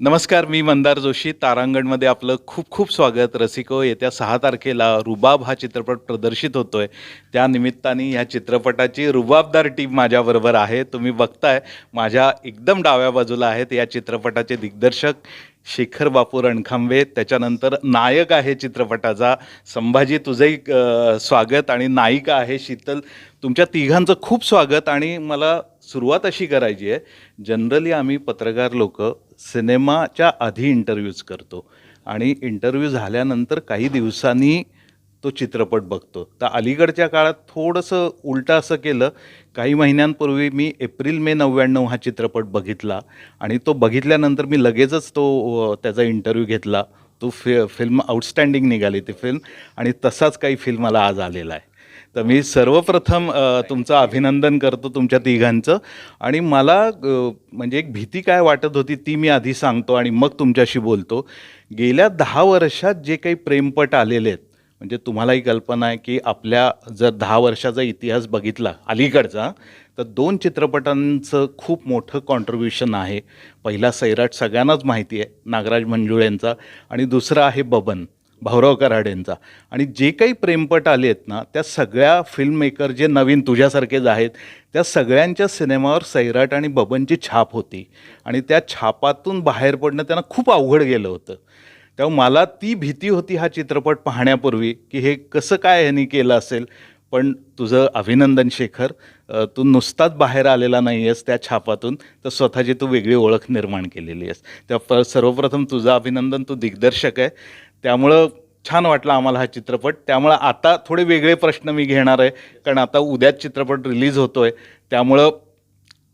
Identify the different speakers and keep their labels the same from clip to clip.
Speaker 1: नमस्कार मी मंदार जोशी. तारांगणमध्ये आपलं खूप खूप स्वागत. रसिको येत्या सहा तारखेला रुबाब हा चित्रपट प्रदर्शित होतोय. त्या निमित्ताने ह्या चित्रपटाची रुबाबदार टीम माझ्याबरोबर आहे. तुम्ही बघताय माझ्या एकदम डाव्या बाजूला आहेत या चित्रपटाचे दिग्दर्शक शेखर बापू रणखांबे. त्याच्यानंतर नायक आहे चित्रपटाचा. संभाजी तुझंही स्वागत आणि नायिका आहे शीतल. तुमच्या तिघांचं खूप स्वागत आणि मला सुरुवात अशी करायची आहे जनरली आम्ही पत्रकार लोक सिनेमाच्या आधी इंटरव्ह्यूज करतो. आणि इंटरव्ह्यू झाल्यानंतर काही दिवसांनी तो चित्रपट बघतो. तर अलीकडच्या काळात थोडंसं उलटं असं केलं काही महिन्यांपूर्वी मी एप्रिल मे नव्याण्णव हा चित्रपट बघितला आणि तो बघितल्यानंतर मी लगेचच तो त्याचा इंटरव्ह्यू घेतला. तो फि फिल्म आउटस्टँडिंग निघाली ती फिल्म आणि तसाच काही फिल्म मला आज आलेला आहे. तर मी सर्वप्रथम तुमचं अभिनंदन करतो तुमच्या तिघांचं. आणि मला म्हणजे एक भीती काय वाटत होती ती मी आधी सांगतो आणि मग तुमच्याशी बोलतो. गेल्या दहा वर्षात जे काही प्रेमपट आलेले आहेत म्हणजे तुम्हालाही कल्पना आहे की आपल्या जर दहा वर्षाचा इतिहास बघितला अलीकडचा तर दोन चित्रपटांचं खूप मोठं कॉन्ट्रीब्युशन आहे. पहिला सैराट सगळ्यांनाच माहिती आहे नागराज मंजुळेंचा. आणि दुसरा आहे बबन. भाऊराव कराडेंचा आणि जे काही प्रेमपट आले आहेत ना त्या सगळ्या फिल्ममेकर जे नवीन तुझ्यासारखेच आहेत त्या सगळ्यांच्या सिनेमावर सैराट आणि बबनची छाप होती. आणि त्या छापातून बाहेर पडणं त्यांना खूप अवघड गेलं होतं. तेव्हा मला ती भीती होती हा चित्रपट पाहण्यापूर्वी की हे कसं काय ह्यांनी केलं असेल. पण तुझं अभिनंदन शेखर तू नुसताच बाहेर आलेला नाही आहेस त्या छापातून तर स्वतःची तू वेगळी ओळख निर्माण केलेली आहेस. तेव्हा सर्वप्रथम तुझं अभिनंदन तू दिग्दर्शक आहे. त्यामुळं छान वाटला आम्हाला हा चित्रपट. त्यामुळं आता थोडे वेगळे प्रश्न मी घेणार आहे. कारण आता उद्याच चित्रपट रिलीज होतो आहे त्यामुळं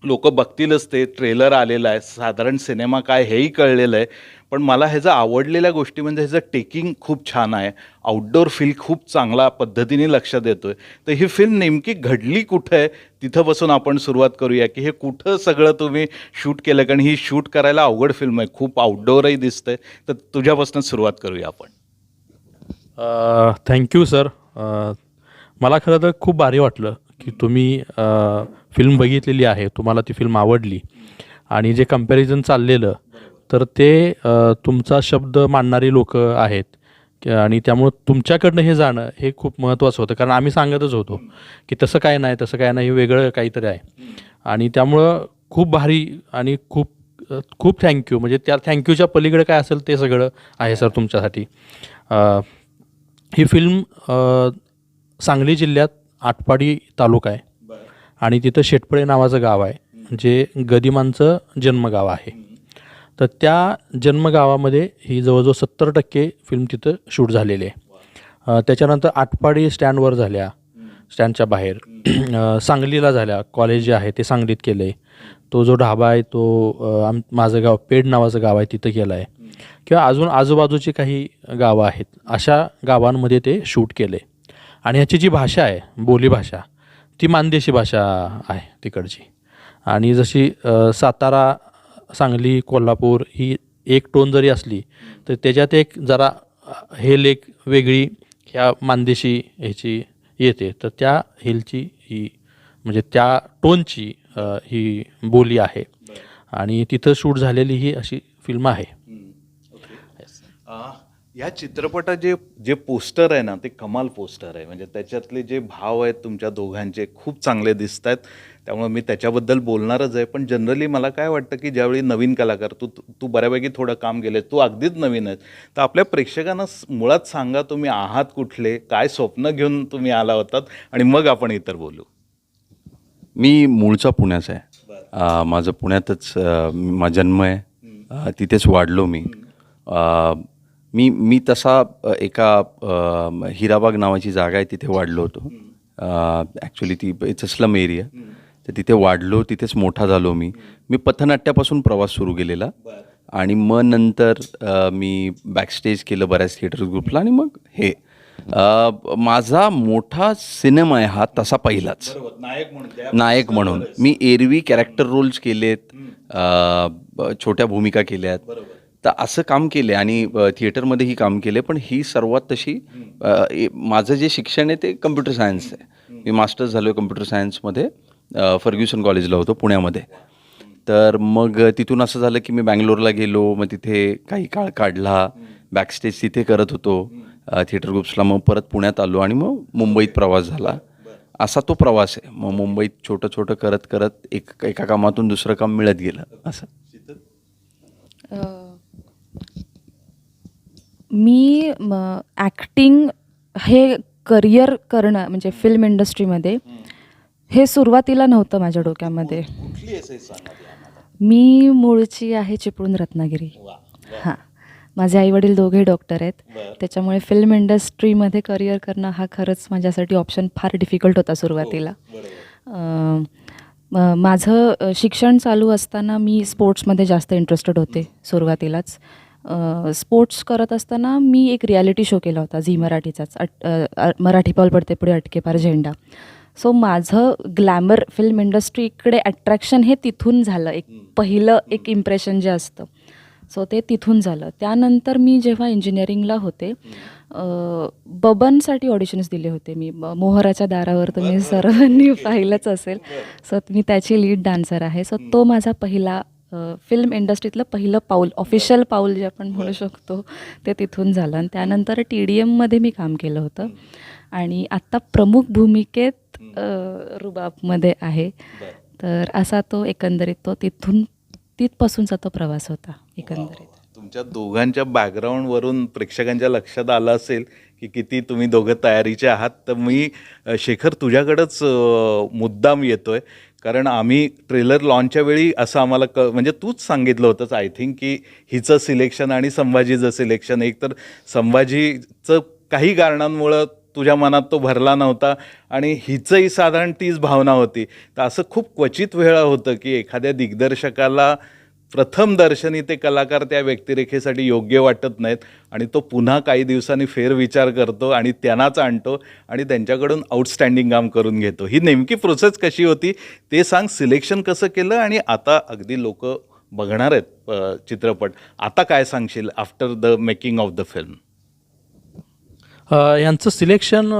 Speaker 1: लोक बघतीलच ते ट्रेलर आलेलं आहे साधारण सिनेमा काय हेही कळलेलं आहे. पण मला ह्याचं आवडलेल्या गोष्टी म्हणजे ह्याचं टेकिंग खूप छान आहे. आउटडोर फील खूप चांगला पद्धतीने लक्ष देतो आहे तर ही फिल्म नेमकी घडली कुठं आहे? तिथं बसून आपण सुरुवात करूया की हे कुठं सगळं तुम्ही शूट केलं? कारण ही शूट करायला अवघड फिल्म आहे. खूप आउटडोअरही दिसतंय. तर तुझ्यापासून सुरुवात करूया आपण.
Speaker 2: थँक्यू सर मला खरं तर खूप भारी वाटलं. की तुम्ही फिल्म बघितलेली आहे तुम्हाला ती फिल्म आवडली. आणि जे कंपॅरिझन चाललेलं तर ते तुमचा शब्द मांडणारी लोक आहेत. आणि त्यामुळं तुमच्याकडनं हे जाणं हे खूप महत्त्वाचं होतं. कारण आम्ही सांगतच होतो की तसं काय नाही तसं काय नाही हे वेगळं काहीतरी आहे. आणि त्यामुळं खूप भारी आणि खूप खूप थँक्यू म्हणजे त्या थँक्यूच्या पलीकडे काय असेल ते सगळं आहे सर तुमच्यासाठी. ही फिल्म सांगली जिल्ह्यात आटपाडी तालुका आहे. आणि तिथं शेटपळे नावाचं गाव आहे जे गदिमांचं जन्मगाव आहे. तर त्या जन्मगावामध्ये ही जवळजवळ सत्तर टक्के फिल्म तिथं शूट झालेली आहे. त्याच्यानंतर आटपाडी स्टँडवर झाल्या स्टँडच्या बाहेर. सांगलीला झाल्या कॉलेज जे आहे ते सांगलीत केलं आहे तो जो ढाबा आहे तो आम माझं गाव पेड नावाचं गाव आहे तिथं केलं आहे किंवा अजून आजूबाजूची काही गावं आहेत अशा गावांमध्ये ते शूट केले आणि ह्याची जी भाषा आहे बोलीभाषा ती मानदेशी भाषा आहे तिकडची. आणि जशी सातारा सांगली कोल्हापूर ही एक टोन जरी असली तर त्याच्यात एक जरा हेल एक वेगळी ह्या मानदेशी ह्याची येते. तर त्या हेलची ही म्हणजे त्या टोनची ही बोली आहे. आणि तिथं शूट झालेली ही अशी फिल्म आहे.
Speaker 1: या चित्रपटात जे जे पोस्टर आहे ना ते कमाल पोस्टर आहे. म्हणजे त्याच्यातले जे भाव आहेत तुमच्या दोघांचे खूप चांगले दिसत आहेत त्यामुळे मी त्याच्याबद्दल बोलणारच आहे. पण जनरली मला काय वाटतं की ज्यावेळी नवीन कलाकार तू तू बऱ्यापैकी थोडं काम केलं तू अगदीच नवीन आहेस. तर आपल्या प्रेक्षकांना मुळात सांगा तुम्ही आहात कुठले काय स्वप्न घेऊन तुम्ही आला होतात आणि मग आपण इतर बोलू.
Speaker 3: मी मूळचा पुण्याचा आहे. माझं पुण्यातच माझा जन्म आहे. तिथेच वाढलो मी. मी मी तसा एका हिराबाग नावाची जागा आहे तिथे वाढलो होतो. ॲक्च्युली ती इट्स अ स्लम एरिया तर तिथे वाढलो तिथेच मोठा झालो मी. मी पथनाट्यापासून प्रवास सुरू केलेला. आणि मग नंतर मी बॅकस्टेज केलं बऱ्याच थिएटर ग्रुपला आणि मग हे. माझा मोठा सिनेमा आहे हा तसा पहिलाच.
Speaker 1: नायक
Speaker 3: म्हणून मी एरवी कॅरेक्टर रोल्स केलेत. छोट्या भूमिका केल्यात. तर असं काम केले आणि थिएटरमध्येही काम केले पण ही सर्वात तशी अ, ए- माझं जे शिक्षण आहे ते कम्प्युटर सायन्स आहे. मी मास्टर्स झालो कम्प्युटर सायन्समध्ये फर्ग्युसन कॉलेजला होतो पुण्यामध्ये. तर मग तिथून असं झालं की मी बँगलोरला गेलो मग तिथे काही काळ काढला बॅकस्टेज तिथे करत होतो थिएटर ग्रुप्सला. मग परत पुण्यात आलो आणि मग मुंबईत प्रवास झाला. असा तो प्रवास आहे. मग मुंबईत छोटं छोटं करत करत एक एका कामातून दुसरं काम मिळत गेलं असं.
Speaker 4: मी ॲक्टिंग हे करिअर करणं म्हणजे फिल्म इंडस्ट्रीमध्ये हे सुरुवातीला नव्हतं माझ्या डोक्यामध्ये. मी मूळची आहे चिपळूण रत्नागिरी. हां. माझे आईवडील दोघे डॉक्टर आहेत. त्याच्यामुळे फिल्म इंडस्ट्रीमध्ये करिअर करणं हा खरंच माझ्यासाठी ऑप्शन फार डिफिकल्ट होता सुरुवातीला. अं, म- माझं अ, शिक्षण चालू असताना मी स्पोर्ट्समध्ये जास्त इंटरेस्टेड होते सुरुवातीलाच. स्पोर्ट्स करत असताना मी एक रियालिटी शो केला होता झी मराठीचाच. अट मराठी पाऊल पडते पुढे अटके पार झेंडा. सो माझं ग्लॅमर फिल्म इंडस्ट्रीकडे अट्रॅक्शन हे तिथून झालं. एक पहिलं एक इम्प्रेशन जे असतं. सो ते तिथून झालं. त्यानंतर मी जेव्हा इंजिनिअरिंगला होते बबनसाठी ऑडिशन्स दिले होते मी. ब- मोहराच्या दारावर तुम्ही सर्वांनी पाहिलंच असेल. सो मी त्याची लीड डान्सर आहे. सो तो माझा पहिला फिल्म इंडस्ट्रीतलं पहिलं पाऊल ऑफिशियल पाऊल जे आपण म्हणू शकतो ते तिथून झालं. आणि त्यानंतर टी डी एममध्ये मी काम केलं होतं. आणि आत्ता प्रमुख भूमिकेत रुबाबमध्ये आहे. तर असा तो एकंदरीत तो तिथून तिथपासूनचा तो प्रवास होता एकंदरीत.
Speaker 1: तुमच्या दोघांच्या बॅकग्राऊंडवरून प्रेक्षकांच्या लक्षात आलं असेल की किती तुम्ही दोघं तयारीचे आहात. तर मी शेखर तुझ्याकडंच मुद्दाम येतोय. कारण आम्ही ट्रेलर लॉन्चच्या वेळी असं आम्हाला क म्हणजे तूच सांगितलं होतंच आय थिंक की हिचं सिलेक्शन आणि संभाजीचं सिलेक्शन एक तर संभाजीचं काही कारणांमुळं तुझ्या मनात तो भरला नव्हता आणि हिचंही साधारण तीच भावना होती. तर असं खूप क्वचित वेळा होतं की एखाद्या दिग्दर्शकाला प्रथम दर्शनी ते कलाकार त्या व्यक्तिरेखेसाठी योग्य वाटत नाहीत आणि तो पुन्हा काही दिवसांनी फेरविचार करतो आणि त्यांनाच आणतो आणि त्यांच्याकडून आउटस्टँडिंग काम करून घेतो. ही नेमकी प्रोसेस कशी होती ते सांग. सिलेक्शन कसं केलं आणि आता अगदी लोक बघणार आहेत चित्रपट. आता काय सांगशील after the making of the film
Speaker 2: यांचं सिलेक्शन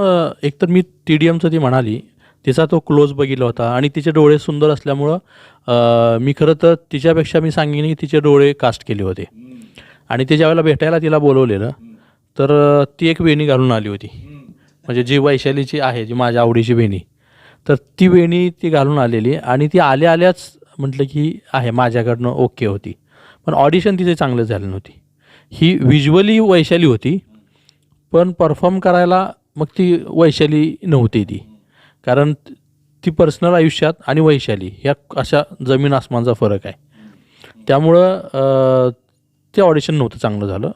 Speaker 2: एकतर मी टी डी एमचं ती म्हणाली तिचा तो क्लोज बघितला होता. आणि तिचे डोळे सुंदर असल्यामुळं मी खरं तर तिच्यापेक्षा मी सांगेन की तिचे डोळे कास्ट केले होते. आणि ते ज्यावेळेला भेटायला तिला बोलवलेलं तर ती एक वेणी घालून आली होती. म्हणजे जी वैशालीची आहे जी माझ्या आवडीची वेणी. तर ती वेणी ती घालून आलेली आणि ती आल्या आल्याच म्हटलं की आहे माझ्याकडनं ओके होती. पण ऑडिशन तिचे चांगलं झालं नव्हती. ही व्हिज्युअली वैशाली होती पण परफॉर्म करायला मग ती वैशाली नव्हती ती. कारण ती पर्सनल आयुष्यात आणि वैशाली ह्या अशा जमीन आसमानचा फरक आहे. त्यामुळं ते ऑडिशन नव्हतं चांगलं झालं.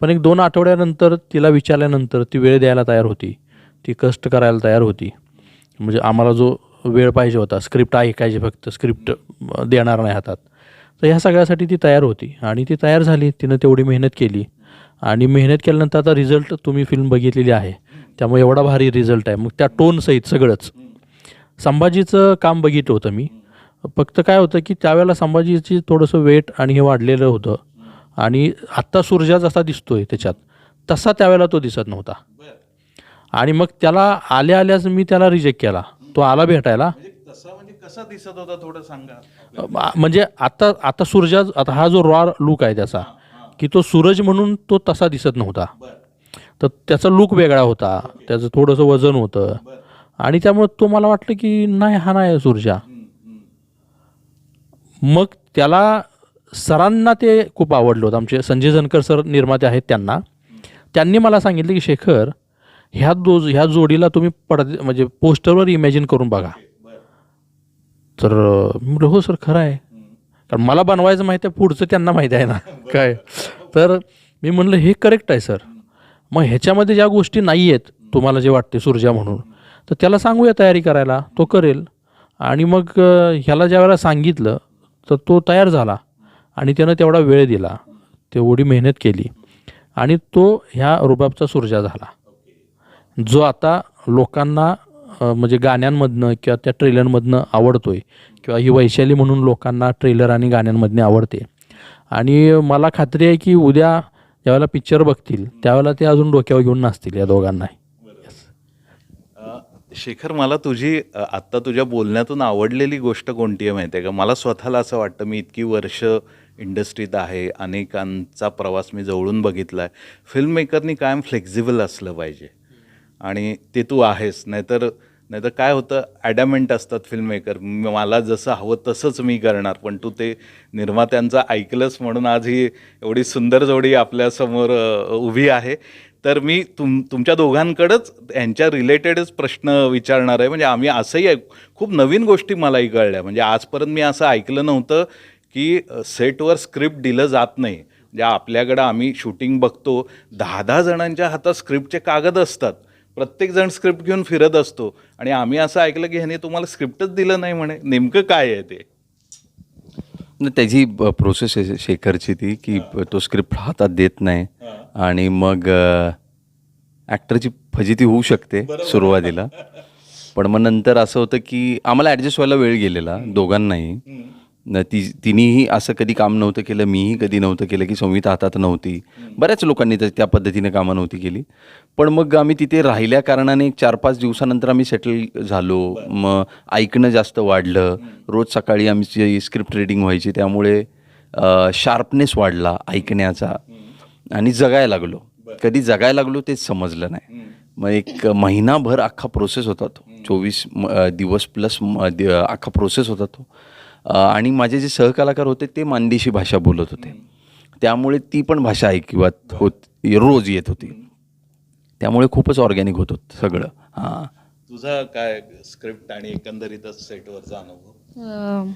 Speaker 2: पण एक दोन आठवड्यानंतर तिला विचारल्यानंतर ती वेळ द्यायला तयार होती. ती कष्ट करायला तयार होती. म्हणजे आम्हाला जो वेळ पाहिजे होता स्क्रिप्ट ऐकायची फक्त स्क्रिप्ट देणार नाही हातात. तर ह्या सगळ्यासाठी ती तयार होती. आणि ती तयार झाली तिनं तेवढी मेहनत केली. आणि मेहनत केल्यानंतर आता रिझल्ट तुम्ही फिल्म बघितलेली आहे. त्यामुळे एवढा भारी रिझल्ट आहे. मग त्या टोनसहित सगळंच. संभाजीचं काम बघितलं होतं मी. फक्त काय होतं की त्यावेळेला संभाजीची थोडंसं वेट आणि हे वाढलेलं होतं. आणि आत्ता सूर्या जसा दिसतोय त्याच्यात तसा त्यावेळेला तो दिसत नव्हता. आणि मग त्याला आल्या आल्याच मी त्याला रिजेक्ट केला. तो आला भेटायला.
Speaker 1: तसा म्हणजे कसा दिसत होता थोडं सांगा.
Speaker 2: म्हणजे आता आता सूर्या आता हा जो रॉ लुक आहे त्याचा की तो सूरज म्हणून तो तसा दिसत नव्हता. तर त्याचा लुक वेगळा होता. त्याचं थोडंसं वजन होतं. आणि त्यामुळे तो मला वाटलं की नाही हा नाही सूर्या मग त्याला सरांना ते खूप आवडलं होतं. आमचे संजय जनकर सर निर्माते आहेत त्यांना. त्यांनी मला सांगितलं की शेखर ह्या दो ह्या जोडीला तुम्ही पड म्हणजे पोस्टरवर इमॅजिन करून बघा. तर म्हटलं हो सर खरं आहे. कारण मला बनवायचं माहिती आहे पुढचं त्यांना माहिती आहे ना. काय? तर मी म्हणलं हे करेक्ट आहे सर. मग ह्याच्यामध्ये ज्या गोष्टी नाही आहेत तुम्हाला जे वाटते सूर्या म्हणून तर त्याला सांगूया तयारी करायला. तो करेल. आणि मग ह्याला ज्या वेळेला सांगितलं तर तो तयार झाला. आणि त्यानं तेवढा वेळ दिला. तेवढी मेहनत केली. आणि तो ह्या रुबाबचा सुरजा झाला. जो आता लोकांना म्हणजे गाण्यांमधनं किंवा त्या ट्रेलरमधनं आवडतोय किंवा ही वैशाली म्हणून लोकांना ट्रेलर आणि गाण्यांमधनं आवडते. आणि मला खात्री आहे की उद्या ज्यावेळेला पिक्चर बघतील त्यावेळेला ते अजून डोक्यावर घेऊन नाचतील या दोघांना.
Speaker 1: शेखर मला तुझी आत्ता तुझ्या बोलण्यातून आवडलेली गोष्ट कोणती आहे माहिती आहे का? मला स्वतःला असं वाटतं मी इतकी वर्ष इंडस्ट्रीत आहे अनेकांचा प्रवास मी जवळून बघितला आहे फिल्म मेकरनी कायम फ्लेक्झिबल असलं पाहिजे. आणि ते तू आहेस नाहीतर नाहीतर काय होतं ॲडॅमेंट असतात फिल्ममेकर मला जसं हवं तसंच मी करणार पण तू ते निर्मात्यांचं ऐकलंच म्हणून आज ही एवढी सुंदर जोडी आपल्यासमोर उभी आहे. तर मी तुम तुमच्या दोघांकडंच यांच्या रिलेटेडच प्रश्न विचारणार आहे. म्हणजे आम्ही असंही ऐक खूप नवीन गोष्टी मलाही कळल्या. म्हणजे आजपर्यंत मी असं ऐकलं नव्हतं की सेटवर स्क्रिप्ट दिलं जात नाही. म्हणजे आपल्याकडं आम्ही शूटिंग बघतो. दहा दहा जणांच्या हातात स्क्रिप्टचे कागद असतात. प्रत्येक जण स्क्रिप्ट घेऊन फिरत असतो. आणि आम्ही असं ऐकलं की ह्याने तुम्हाला स्क्रिप्टच दिलं नाही म्हणे. नेमकं काय आहे ते?
Speaker 3: त्याची प्रोसेस आहे शेखरची ती की तो स्क्रिप्ट हातात देत नाही. आणि मग ॲक्टरची फजिती होऊ शकते सुरुवातीला. पण मग नंतर असं होतं की आम्हाला ॲडजस्ट व्हायला वेळ गेलेला दोघांनाही. ती तिनेही असं कधी काम नव्हतं केलं मीही कधी नव्हतं केलं की संहिता हातात नव्हती. बऱ्याच लोकांनी त्या पद्धतीने कामं नव्हती केली. पण मग आम्ही तिथे राहिल्या कारणाने एक चार पाच दिवसानंतर आम्ही सेटल झालो. मग ऐकणं जास्त वाढलं. रोज सकाळी आमची स्क्रिप्ट रिडिंग व्हायची त्यामुळे शार्पनेस वाढला ऐकण्याचा. आणि जगायला लागलो. कधी जगायला लागलो तेच समजलं नाही. मग एक महिनाभर अख्खा प्रोसेस होता तो. चोवीस दिवस प्लस अख्खा प्रोसेस होता तो. आणि माझे जे सहकलाकार होते ते मानदेशी भाषा बोलत होते. त्यामुळे ती पण भाषा ऐकिवात होत रोज येत होती. त्यामुळे खूपच ऑर्गॅनिक होत होतं सगळं. हां.
Speaker 1: तुझा काय स्क्रिप्ट आणि एकंदरीतच सेटवरचा अनुभव
Speaker 4: अं,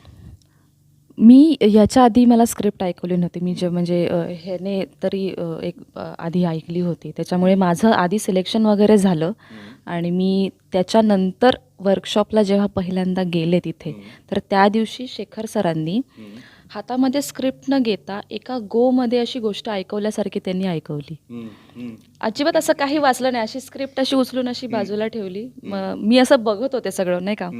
Speaker 4: मी याच्या आधी मला स्क्रिप्ट ऐकवली नव्हती. मी जे म्हणजे अं, ह्याने तरी अं, एक अं, आधी ऐकली होती. त्याच्यामुळे माझं आधी सिलेक्शन वगैरे झालं. आणि मी त्याच्यानंतर वर्कशॉपला जेव्हा पहिल्यांदा गेले तिथे तर त्या दिवशी शेखर सरांनी हातामध्ये स्क्रिप्ट न घेता एका गोमध्ये अशी गोष्ट ऐकवल्यासारखी त्यांनी ऐकवली. अजिबात असं काही वाचलं नाही. अशी स्क्रिप्ट अशी उचलून अशी बाजूला ठेवली. मी असं बघत होते सगळं नाही का?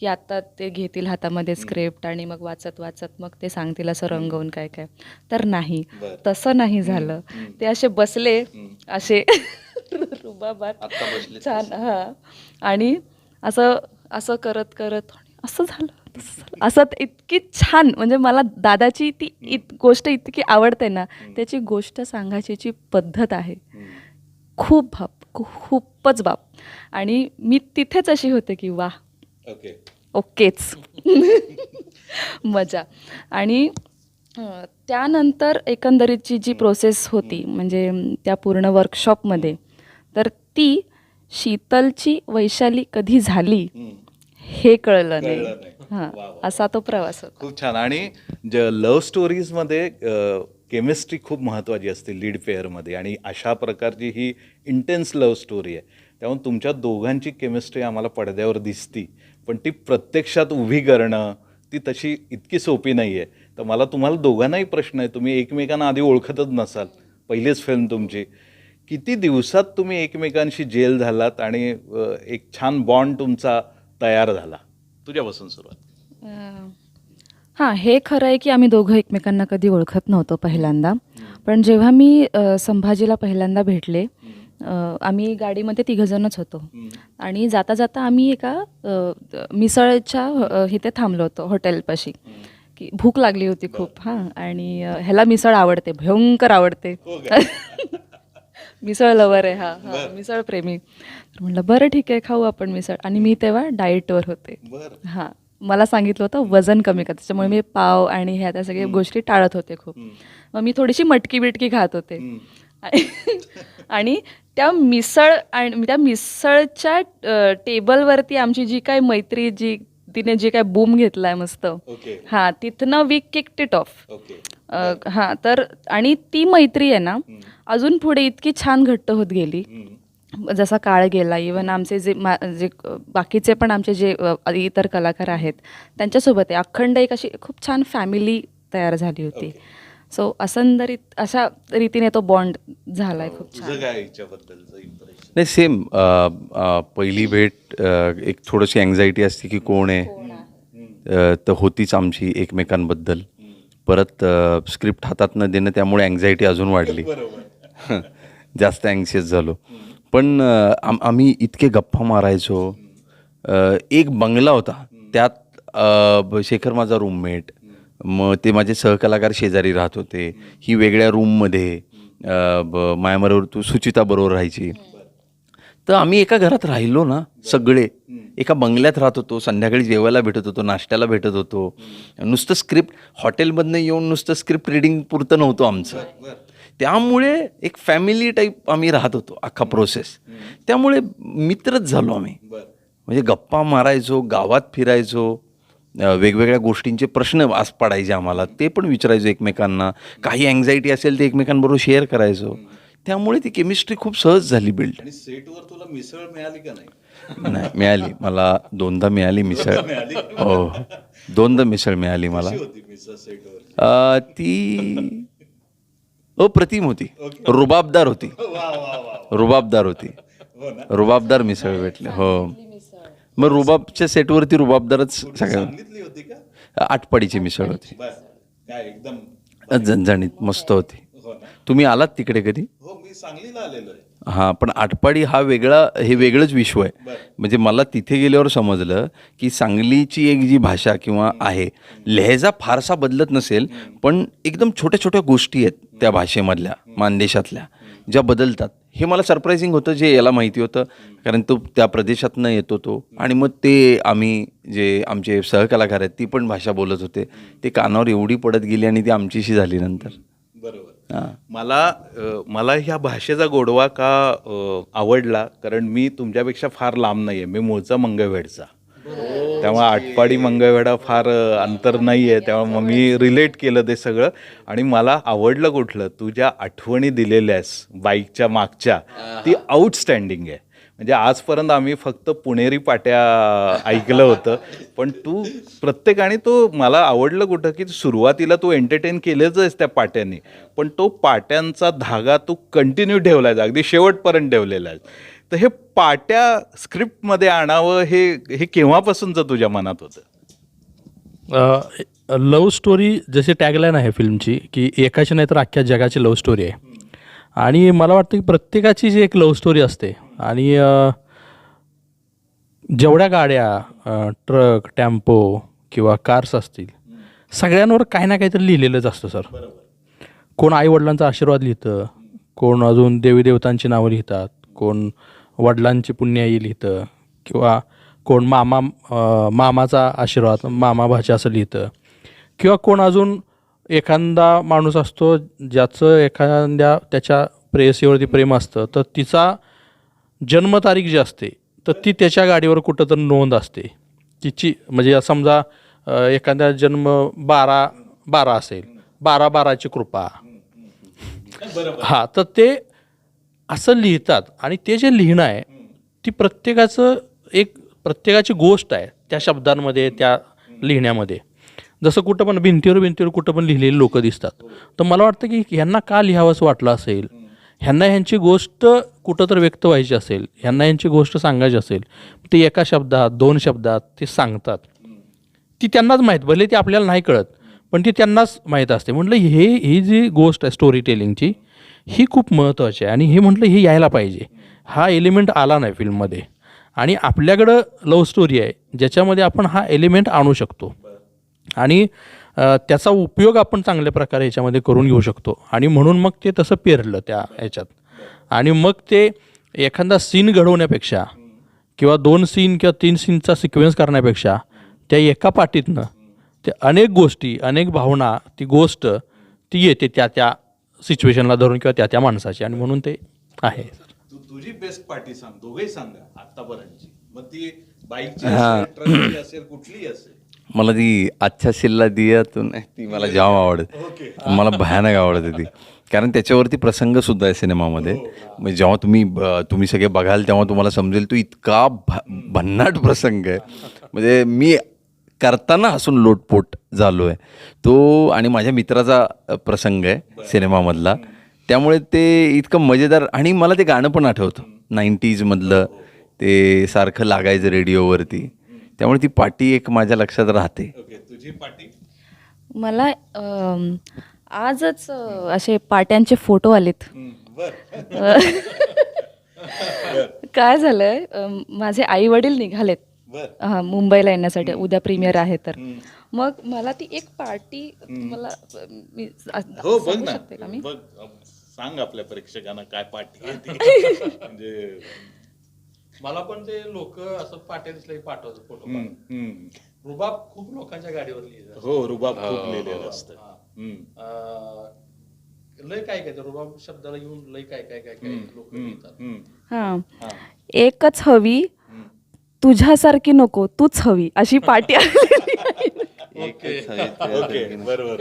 Speaker 4: की आता ते घेतील हातामध्ये स्क्रिप्ट आणि मग वाचत वाचत मग ते सांगतील असं रंगवून काय काय. तर नाही. तसं नाही झालं. ते असे बसले असे रुबाबात. छान हा. आणि असं असं करत करत. असं झालं तसं झालं. असं इतकी छान म्हणजे मला दादाची ती इत गोष्ट इतकी आवडते ना त्याची गोष्ट सांगायची पद्धत आहे. खूप बाप खूपच बाप. आणि मी तिथेच अशी होते की वा.
Speaker 1: ओके.
Speaker 4: ओकेच. मजा. आणि त्यानंतर एकंदरीतची जी प्रोसेस होती म्हणजे त्या पूर्ण वर्कशॉपमध्ये तर ती शीतलची वैशाली कधी झाली हे कळलं नाही. हां असा तो प्रवास होता.
Speaker 1: खूप छान. आणि लव्ह स्टोरीजमध्ये केमिस्ट्री खूप महत्त्वाची असते लीड पेअरमध्ये आणि अशा प्रकारची ही इंटेन्स लव्ह स्टोरी आहे. त्यामुळे तुमच्या दोघांची केमिस्ट्री आम्हाला पडद्यावर दिसती. पण ती प्रत्यक्षात उभी करणं ती तशी इतकी सोपी नाही आहे तर मला तुम्हाला दोघांनाही प्रश्न आहे. तुम्ही एकमेकांना आधी ओळखतच नसाल. पहिलीच फिल्म तुमची. किती दिवसात तुम्ही एकमेकांशी जेल झालात आणि अ, एक छान बॉन्ड तुमचा तयार झाला? तुझ्यापासून सुरुवात.
Speaker 4: अं, हां हे खरं आहे की आम्ही दोघं एकमेकांना कधी ओळखत नव्हतो पहिल्यांदा. पण जेव्हा मी अं, संभाजीला पहिल्यांदा भेटले अं, आम्ही गाडीमध्ये तिघंजणच होतो. आणि जाता जाता आम्ही एका अं, मिसळच्या अं, इथे थांबलो होतो हॉटेलपाशी. की भूक लागली होती खूप हां. आणि अं, ह्याला मिसळ आवडते भयंकर आवडते. मिसळ लवर आहे हा हा मिसळ प्रेमी. तर म्हटलं बरं ठीक आहे खाऊ आपण मिसळ. आणि मी तेव्हा डाएटवर होते. हां मला सांगितलं होतं वजन कमी कर. त्याच्यामुळे मी पाव आणि ह्या त्या सगळ्या गोष्टी टाळत होते खूप. मग मी थोडीशी मटकी बिटकी खात होते. आणि त्या मिसळ आणि त्या मिसळच्या अ, टेबलवरती आमची जी काय मैत्री जी तिने जे काय बूम घेतलाय मस्त. हां तिथनं वी किक्ट इट ऑफ. हां तर आणि ती मैत्री आहे ना अजून पुढे इतकी छान घट्ट होत गेली. जसा काळ गेला इवन आमचे जे मा जे बाकीचे पण आमचे जे इतर कलाकार आहेत त्यांच्यासोबत आहे. अखंड एक अशी खूप छान फॅमिली तयार झाली होती. सो असंदरीत अशा रीतीने तो बॉन्ड झालाय खूप छान.
Speaker 1: तुझं काय याच्याबद्दलचं इम्प्रेशन
Speaker 3: नाही सेम पहिली भेट अ, एक थोडीशी अँझायटी असते की कोण आहे? अ, तर होतीच आमची एकमेकांबद्दल. परत स्क्रिप्ट हातात न देणं त्यामुळे अँझायटी अजून वाढली. जास्त अँक्शियस झालो. पण अ, आम आम्ही इतके गप्पा मारायचो. अ, एक बंगला होता. त्यात अ, ब- शेखर माझा रूममेट मग ते माझे सहकलाकार शेजारी राहत होते. ही वेगळ्या रूममध्ये ब- माझ्याबरोबर तू सुचिता बरोबर राहायची. तर आम्ही एका घरात राहिलो ना सगळे. एका बंगल्यात राहत होतो संध्याकाळी जेवायला भेटत होतो नाश्त्याला भेटत होतो. नुसतं स्क्रिप्ट हॉटेलमधनं येऊन नुसतं स्क्रिप्ट रिडिंग पुरतं नव्हतं आमचं. त्यामुळे एक फॅमिली टाईप आम्ही राहत होतो अख्खा प्रोसेस त्यामुळे मित्रच झालो आम्ही. म्हणजे गप्पा मारायचो गावात फिरायचो. वेगवेगळ्या गोष्टींचे प्रश्न आज पडायचे आम्हाला. ते पण विचारायचो एकमेकांना. काही अँझायटी असेल ते एकमेकांबरोबर शेअर करायचो. त्यामुळे ती केमिस्ट्री खूप सहज झाली बिल्ड
Speaker 1: आणि सेटवर तुला मिसळ मिळाली का नाही?
Speaker 3: नाही मिळाली. मला दोनदा मिळाली मिसळ. हो. दोनदा मिसळ मिळाली मला. ती अप्रतिम होती. रुबाबदार होती. रुबाबदार होती. रुबाबदार मिसळ भेटले. हो. मग रुबाबच्या सेटवरती रुबाबदारच सगळ्या आटपाडीची मिसळ होती.
Speaker 1: एकदम
Speaker 3: झणझणीत मस्त होती.
Speaker 1: हो
Speaker 3: तुम्ही आलात तिकडे कधी?
Speaker 1: हो
Speaker 3: हां पण आटपाडी हा वेगळा हे वेगळंच विश्व आहे. म्हणजे मला तिथे गेल्यावर समजलं की सांगलीची एक जी भाषा किंवा आहे लहेजा फारसा बदलत नसेल पण एकदम छोट्या छोट्या गोष्टी आहेत त्या भाषेमधल्या मानदेशातल्या ज्या बदलतात. हे मला सरप्रायझिंग होतं जे याला माहिती होतं. कारण तो त्या प्रदेशातनं येतो तो आणि मग ते आम्ही जे आमचे सहकलाकार आहेत ती पण भाषा बोलत होते. ते कानावर एवढी पडत गेली आणि ती आमचीशी झाली नंतर.
Speaker 1: बरोबर.
Speaker 3: हां.
Speaker 1: मला मला ह्या भाषेचा गोडवा का आवडला? कारण मी तुमच्यापेक्षा फार लांब नाही आहे मी मूळचा मंगळवेढचा. त्यामुळे आटपाडी मंगळवेढा फार अंतर नाही आहे त्यामुळे मग मी रिलेट केलं ते सगळं. आणि मला आवडलं कुठलं? तू ज्या आठवणी दिलेल्यास बाईकच्या मागच्या ती आउटस्टँडिंग आहे. म्हणजे आजपर्यंत आम्ही फक्त पुणेरी पाट्या ऐकलं होतं. पण तू प्रत्येकाने तो मला आवडलं कुठं की सुरुवातीला तू एंटरटेन केलेच आहेस त्या पाट्यांनी. पण तो पाट्यांचा धागा तू कंटिन्यू ठेवला आहे अगदी शेवटपर्यंत ठेवलेला आहे तर हे पाट्या स्क्रिप्टमध्ये आणावं हे हे केव्हापासूनचं तुझ्या मनात होतं?
Speaker 2: लव्ह स्टोरी जशी टॅगलाईन आहे फिल्मची की एकाची नाही तर अख्ख्या जगाची लव्ह स्टोरी आहे. आणि मला वाटतं की प्रत्येकाची जी एक लव्ह स्टोरी असते आणि जेवढ्या गाड्या ट्रक टेम्पो किंवा कार्स असतील सगळ्यांवर काही ना काहीतरी लिहिलेलंच असतं सर. कोण आईवडिलांचा आशीर्वाद लिहितं कोण अजून देवी देवतांची नावं लिहितात कोण वडिलांची पुण्याई लिहितं किंवा कोण मामा मामाचा आशीर्वाद मामा भाच्या असं लिहितं किंवा कोण अजून एखादा माणूस असतो ज्याचं एखाद्या त्याच्या प्रेयसीवरती प्रेम असतं तर तिचा जन्मतारीख जी असते तर ती त्याच्या गाडीवर कुठं तर नोंद असते. तिची म्हणजे समजा एखाद्या जन्म बारा बारा असेल बारा बाराची कृपा. हा तर ते असं लिहितात आणि ते जे लिहिणं आहे ती प्रत्येकाचं एक प्रत्येकाची गोष्ट आहे त्या शब्दांमध्ये त्या लिहिण्यामध्ये. जसं कुठं पण भिंतीवर भिंतीवर कुठं पण लिहिलेली लोक दिसतात. तर मला वाटतं की ह्यांना का लिहावंसं वाटलं असेल? ह्यांना ह्यांची गोष्ट कुठं तर व्यक्त व्हायची असेल? ह्यांना ह्यांची गोष्ट सांगायची असेल? ते एका शब्दात दोन शब्दात ते सांगतात. ती त्यांनाच माहीत भले ती आपल्याला नाही कळत पण ती त्यांनाच माहीत असते. म्हटलं हे ही जी गोष्ट आहे स्टोरी टेलिंगची ही खूप महत्त्वाची आहे. आणि हे म्हटलं हे यायला पाहिजे. हा एलिमेंट आला नाही फिल्ममध्ये आणि आपल्याकडं लव्ह स्टोरी आहे ज्याच्यामध्ये आपण हा एलिमेंट आणू शकतो. आणि त्याचा उपयोग आपण चांगल्या प्रकारे याच्यामध्ये करून घेऊ शकतो. आणि म्हणून मग ते तसं पेरलं त्या ह्याच्यात. आणि मग ते एखादा सीन घडवण्यापेक्षा किंवा दोन सीन किंवा तीन सीनचा सिक्वेन्स करण्यापेक्षा त्या एका पाटीतनं ते अनेक गोष्टी अनेक भावना ती गोष्ट ती येते त्या त्या सिच्युएशनला धरून किंवा त्या त्या माणसाची आणि म्हणून ते आहे.
Speaker 1: तू तुझी बेस्ट पार्टी सांग दोघेही सांगा आतापर्यंतची. मग ती बाईकची
Speaker 3: हा.
Speaker 1: असेल ट्रकची असेल कुठलीही असेल.
Speaker 3: मला ती अच्छा शिल्ला दिया तू नाही ती मला जाम आवडते. मला भयानक आवडते ती. कारण त्याच्यावरती प्रसंग सुद्धा आहे सिनेमामध्ये. म्हणजे जेव्हा तुम्ही ब- तुम्ही सगळे बघाल तेव्हा तुम्हाला समजेल तो इतका भ भन्नाट प्रसंग आहे. म्हणजे मी करताना हसून लोटपोट झालो आहे तो आणि माझ्या मित्राचा प्रसंग आहे सिनेमामधला. त्यामुळे ते इतकं मजेदार आणि मला ते गाणं पण आठवतं. नाईन्टीजमधलं ते सारखं लागायचं रेडिओवरती. त्यामुळे ती पाटी एक माझ्या लक्षात राहते.
Speaker 1: ओके तुझी पार्टी
Speaker 4: मला आजच असे पाट्यांचे फोटो आलेत.
Speaker 1: बर.
Speaker 4: काय झालंय? माझे आई वडील निघालेत. हा, मुंबईला येण्यासाठी. उद्या प्रीमियर आहे तर. मग मला ती एक पार्टी मला मी
Speaker 1: हो बघ
Speaker 4: सांगू
Speaker 1: ना.
Speaker 4: शकते का मी?
Speaker 1: बघ सांग आपल्या प्रेक्षकांना काय पाठी आहे ती. म्हणजे
Speaker 2: मला पण ते लोक असं पाट्या दिसले पाठवतात फोटो
Speaker 1: हम्म, हम्म.
Speaker 2: रुबाब खूप लोकांच्या गाडीवर लिहिलं
Speaker 1: हो रुबाब खूप लिहिलेलं असतं. हम्म.
Speaker 2: लय काय काय ते रुबाब शब्दाला येऊन लय काय काय काय काय लोक लिहितात.
Speaker 1: हम्म.
Speaker 4: हा
Speaker 1: हा.
Speaker 4: एकच हवी तुझ्यासारखी नको तूच हवी अशी पार्टी आलेली आहे.
Speaker 1: ओके. बरोबर.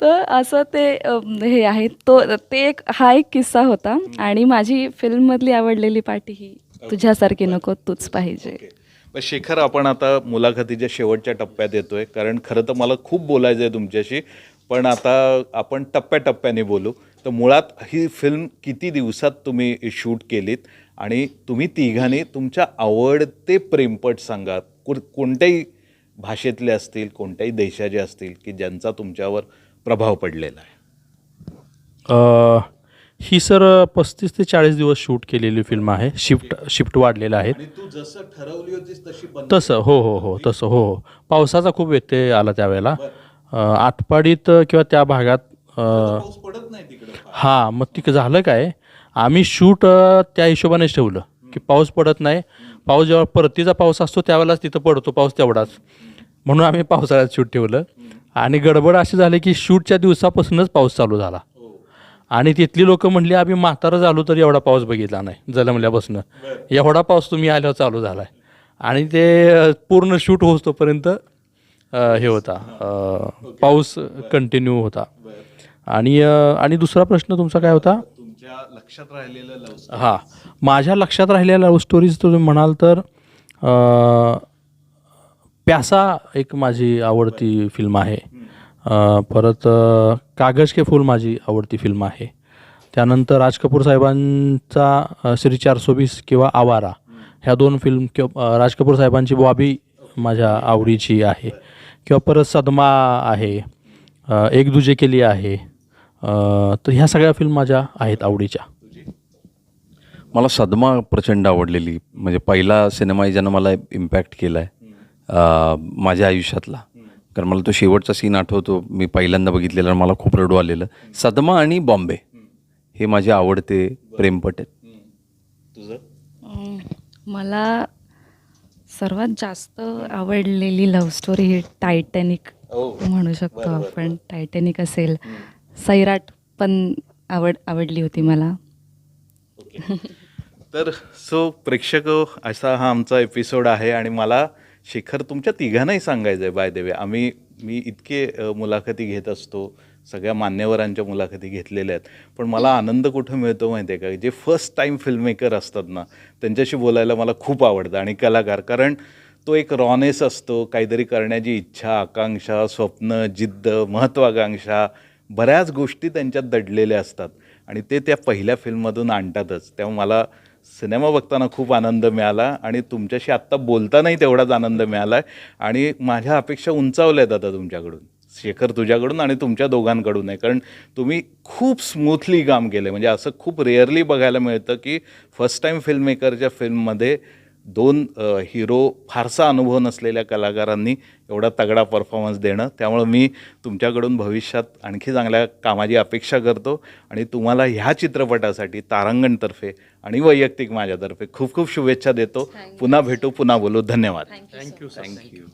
Speaker 4: तर असं ते अम, हे आहे. तो ते एक हा एक किस्सा होता. आणि माझी फिल्ममधली आवडलेली पार्टी ही तुझ्यासारखी नको तूच पाहिजे.
Speaker 1: ओके. पण शेखर आपण आता मुलाखतीच्या शेवटच्या टप्प्यात येतोय. कारण खरं तर मला खूप बोलायचं आहे तुमच्याशी. पण आता आपण टप्प्याटप्प्याने बोलू. तर मुळात ही फिल्म किती दिवसात तुम्ही शूट केलीत? आणि तुम्ही तिघांनी तुमच्या आवडते प्रेमपट सांगा. कोण कोणत्याही भाषेतले असतील कोणत्याही देशाचे असतील की ज्यांचा तुमच्यावर प्रभाव पडलेला आहे?
Speaker 2: ही सर पस्तीस ते चाळीस दिवस शूट केलेली फिल्म आहे. शिफ्ट शिफ्ट वाढलेलं आहे.
Speaker 1: आणि तू जसं ठरवली होतीस तशी
Speaker 2: तसं हो हो हो तसं हो हो. पावसाचा खूप व्यत्यय आला त्यावेळेला. आटपाडीत किंवा त्या भागात हां मग ती झालं काय? आम्ही शूट त्या हिशोबानेच ठेवलं. की पाऊस पडत नाही. पाऊस जेव्हा परतीचा पाऊस असतो त्यावेळेलाच तिथं पडतो पाऊस तेवढाच. म्हणून आम्ही पावसाळ्यात शूट ठेवलं. आणि गडबड अशी झाली की शूटच्या दिवसापासूनच पाऊस चालू झाला. आणि तिथली लोक म्हणली आम्ही म्हातारं झालो तर एवढा पाऊस बघितला नाही जलमल्यापासून एवढा पाऊस तुम्ही आल्यावर चालू झाला आहे आणि ते पूर्ण शूट होतोपर्यंत हे होता पाऊस कंटिन्यू होता. आणि आणि दुसरा प्रश्न तुमचा काय होता?
Speaker 1: तुमच्या लक्षात राहिलेलं लव
Speaker 2: हां. माझ्या लक्षात राहिलेल्या लव्ह स्टोरीज तुम्ही म्हणाल तर अ, प्यासा एक माझी आवडती फिल्म आहे. अ, परत अ, कागज के फूल माझी आवडती फिल्म आहे. त्यानंतर राज कपूर साहेबांचा अ, श्री चारसो बीस किंवा आवारा ह्या दोन फिल्म किंवा अ, राज कपूर साहेबांची बॉबी माझ्या आवडीची आहे. किंवा परत सदमा आहे. अ, एक दुजे केली आहे. तर ह्या सगळ्या फिल्म माझ्या आहेत आवडीच्या.
Speaker 3: मला सदमा प्रचंड आवडलेली म्हणजे पहिला सिनेमा आहे ज्यानं मला इम्पॅक्ट केला आहे माझ्या आयुष्यातला. कारण मला तो शेवटचा सीन आठवतो मी पहिल्यांदा बघितलेला आणि मला खूप रडू आलेलं. सदमा आणि बॉम्बे हे माझे आवडते प्रेमपट आहेत.
Speaker 1: तुझं?
Speaker 4: मला सर्वात जास्त आवडलेली लव्ह स्टोरी ही टायटॅनिक म्हणू शकतो आपण. टायटॅनिक असेल. सैराट पण आवड आवडली होती मला.
Speaker 1: तर सो प्रेक्षक असा हा आमचा एपिसोड आहे आणि मला शेखर तुमच्या तिघांनाही सांगायचं आहे बाय देवे आम्ही मी इतके मुलाखती घेत असतो सगळ्या मान्यवरांच्या मुलाखती घेतलेल्या आहेत. पण मला आनंद कुठं मिळतो माहिती आहे का? जे फर्स्ट टाईम फिल्ममेकर असतात ना त्यांच्याशी बोलायला मला खूप आवडतं आणि कलाकार. कारण तो एक रॉनेस असतो काहीतरी करण्याची इच्छा आकांक्षा स्वप्न जिद्द महत्त्वाकांक्षा बऱ्याच गोष्टी त्यांच्यात दडलेल्या असतात. आणि ते त्या पहिल्या फिल्ममधून आणतातच. तेव्हा मला सिनेमा बघताना खूप आनंद मिळाला आणि तुमच्याशी आत्ता बोलतानाही तेवढाच आनंद मिळाला आहे आणि माझ्या अपेक्षा उंचावल्या आहेत आता तुमच्याकडून. शेखर तुझ्याकडून आणि तुमच्या दोघांकडून आहे. कारण तुम्ही खूप स्मूथली काम केलं म्हणजे असं खूप रेअरली बघायला मिळतं की फर्स्ट टाईम फिल्ममेकरच्या फिल्ममध्ये दोन हिरो फारसा अनुभव नसलेल्या कलाकारांनी एवढा तगडा परफॉर्मन्स देणं. त्यामुळं मी तुमच्याकडून भविष्यात आणखी चांगल्या कामाची अपेक्षा करतो. आणि तुम्हाला ह्या चित्रपटासाठी तारांगणतर्फे आणि वैयक्तिक माझ्यातर्फे खूप खूप शुभेच्छा देतो. पुन्हा भेटू पुन्हा बोलू. धन्यवाद.
Speaker 2: Thank you thank you